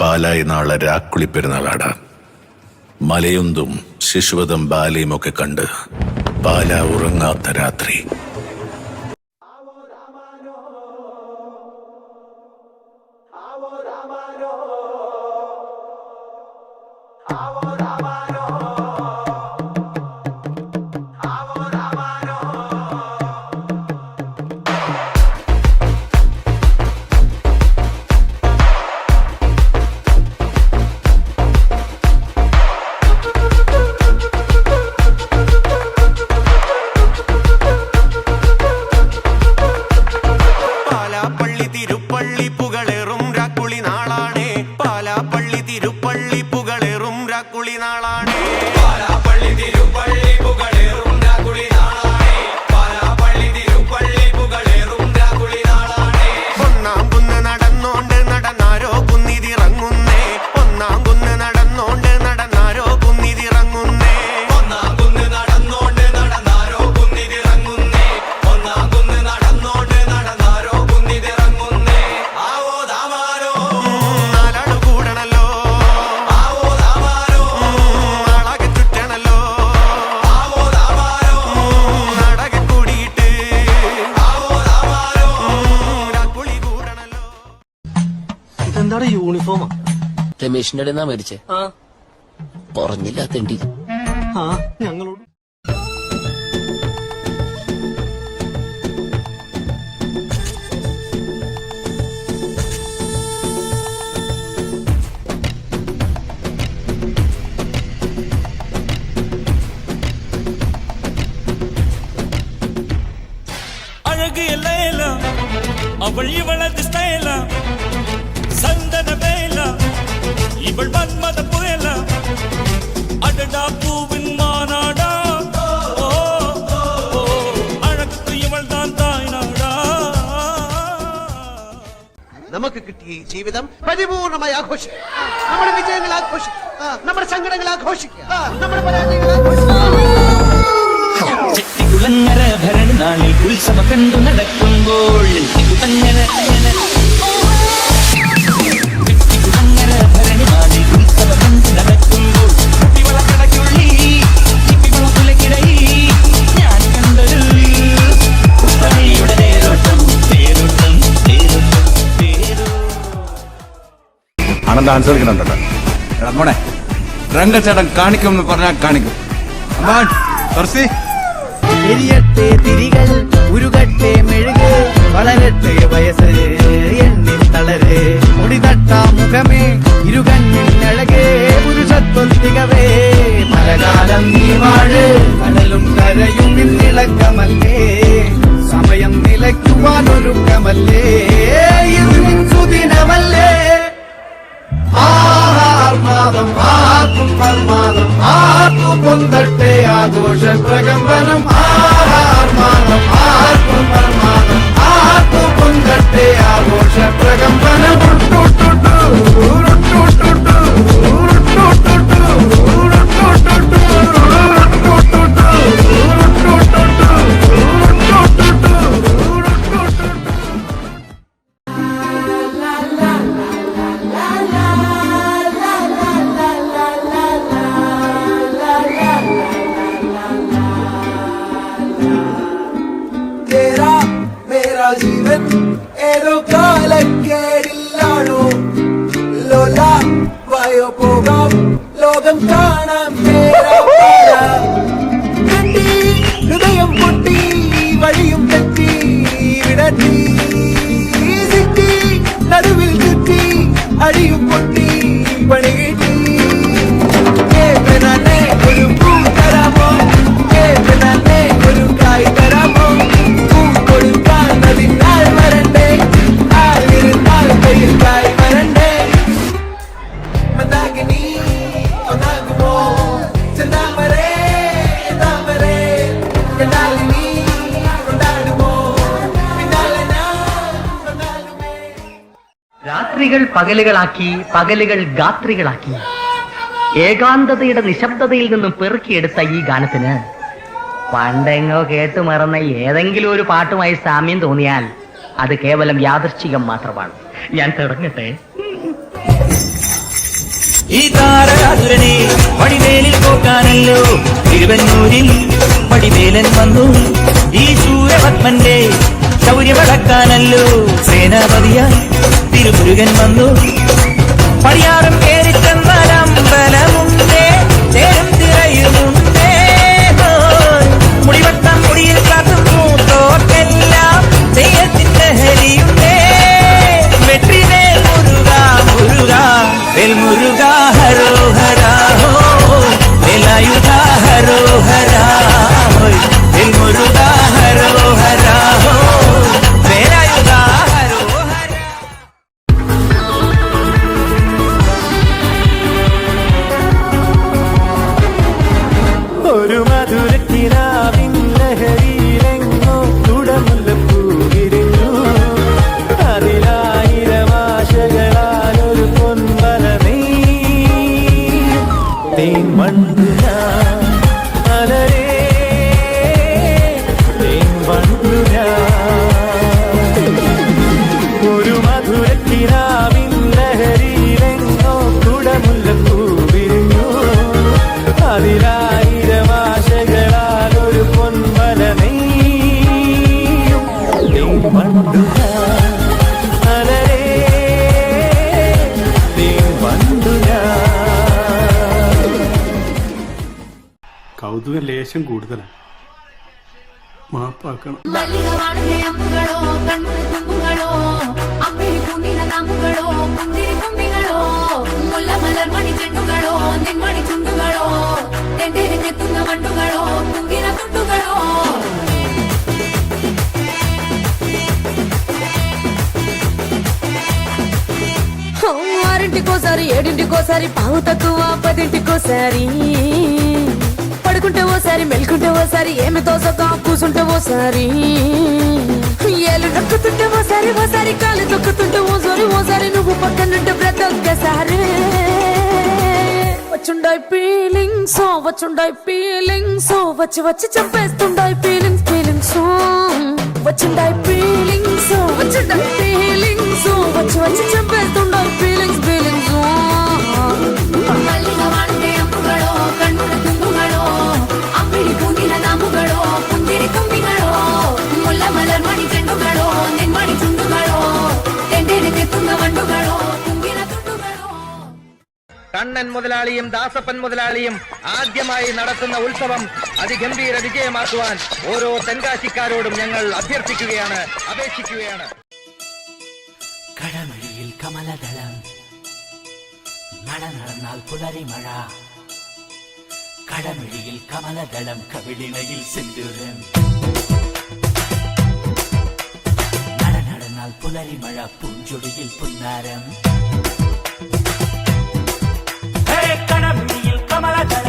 പാലായി നാളെ രാക്കുളി പെരുന്നാളാടാ. മലയുന്തും ശിശുവതും ബാലയും ഒക്കെ കണ്ട് പാല ഉറങ്ങാത്ത രാത്രി. രമേശിന്റെ ഇടയിൽ നിന്നാ മേടിച്ചേ ആ പറഞ്ഞില്ല തെണ്ടി ആ ഞങ്ങളോട് அழகு எல்லையில அவள் இவளது ஸ்டைல சந்தன வேல இவள் மன்மத புயல அடடா பூவின் மாநாடா ஓ, ஓ, ஓ, அழகுக்கு இவள் தான் தாய் நாடா നമുക്ക് കിട്ടിയ ഈ ജീവിതം പരിപൂർണമായി ആഘോഷിക്കുക നമ്മുടെ വിജയങ്ങൾ ആഘോഷിക്കുക നമ്മുടെ സങ്കടങ്ങൾ ആഘോഷിക്കുക നമ്മുടെ പരാജയങ്ങൾ ആഘോഷിക്കുക ചെട്ടികുളങ്ങര ഭരണനാളിൽ ഉത്സവം കണ്ടു നടക്കുമ്പോൾ അണ്ണൻ ഡാൻസ് മോനെ രംഗച്ചേട്ടൻ കാണിക്കും. എന്ന് പറഞ്ഞാൽ കാണിക്കും. എരിയട്ടെ തിരികൾ ഉരുകട്ടെ മെഴുക് മുഖമേ ഇരുകണ്ണിൽ അഴകേ. പൊന്തട്ടെ ആഘോഷ പ്രകമ്പനം. ആർമാദം ഏതോ കാലക്കേടില്ലാണോ ലോല വായോ പോകാം ലോകം കാണാം തേരാ പാരാ. കണ്ടി ഹൃദയം പൊട്ടി വഴിയും തെറ്റി വിടട്ടി സിറ്റി നടുവിൽ ചുറ്റി അടിയും പൊട്ടി പണി രാത്രികൾ പകലുകളാക്കി പകലുകൾ ഗാത്രികളാക്കി. ഏകാന്തതയുടെ നിശബ്ദതയിൽ നിന്നും പെറുക്കിയെടുത്ത ഈ ഗാനത്തിന് പണ്ടെങ്ങോ കേട്ടു മറന്ന ഏതെങ്കിലും ഒരു പാട്ടുമായി സാമ്യം തോന്നിയാൽ അത് കേവലം യാദൃശ്ചികം മാത്രമാണ്. ഞാൻ തുടങ്ങട്ടെ ഈ താരകാസുരനെ വടിവേലിൽ പോക്കാനല്ലോ. തിരുവന്നൂരിൽ വടിവേലൻ വന്നു. ഈ സൂര്യപത്മന്റെ ശൗര്യമടക്കാനല്ലോ സേനാപതിയായി തിരുമുരുകൻ വന്നു പടിയാറും കേറി ചെന്നാലമ്പലമുണ്ടേ ഞാൻ അലരേ തേൻ മണ്ടു വണ്ടുകളോ കുങ്കിന തുണ്ടുകളോ ఆరింటికోసారి ఏడింటికోసారి పావు తక్కువ పదింటికోసారి పడుకుంటే ఓసారి మెలుకుంటే ఓసారి ఏమి తోసక కూసుంటే ఓసారి. ఏలు నొక్కుతుంటే ఓసారి ఓసారి కాలు తొక్కుతుంటే ఓసారి ఓసారి నువ్వు పక్కనుంటే బ్రతొక్కసారి వచ్చుండాయి ఫీలింగ్స్ వచ్చుండాయి ఫీలింగ్స్ వచ్చి వచ్చి చంపేస్తుండాయి ఫీలింగ్స్ ఫీలింగ్స్ వచ్చిండాయి ఫీలింగ్స్ వచ్చిండాయి ఫీలింగ్స్ వచ్చి వచ్చి చంపేస్తుండాయి ఫీలింగ్స్ ఫీలింగ్స్ കണ്ണൻ മുതലാളിയും ദാസപ്പൻ മുതലാളിയും ആദ്യമായി നടത്തുന്ന ഉത്സവം അതിഗംഭീര വിജയമാക്കുവാൻ ഓരോ തെൻകാശിക്കാരോടും ഞങ്ങൾ അഭ്യർത്ഥിക്കുകയാണ് അപേക്ഷിക്കുകയാണ്. കടമഴിയിൽ കമലദളം. നട നടന്നാൽ പുലരി മഴ കടമഴിയിൽ കമലദളം കവിളിണയിൽ സിന്ദൂരം. നട നടന്നാൽ പുലരി മഴ പൂഞ്ചൊടിയിൽ പുന്നാരം. cámara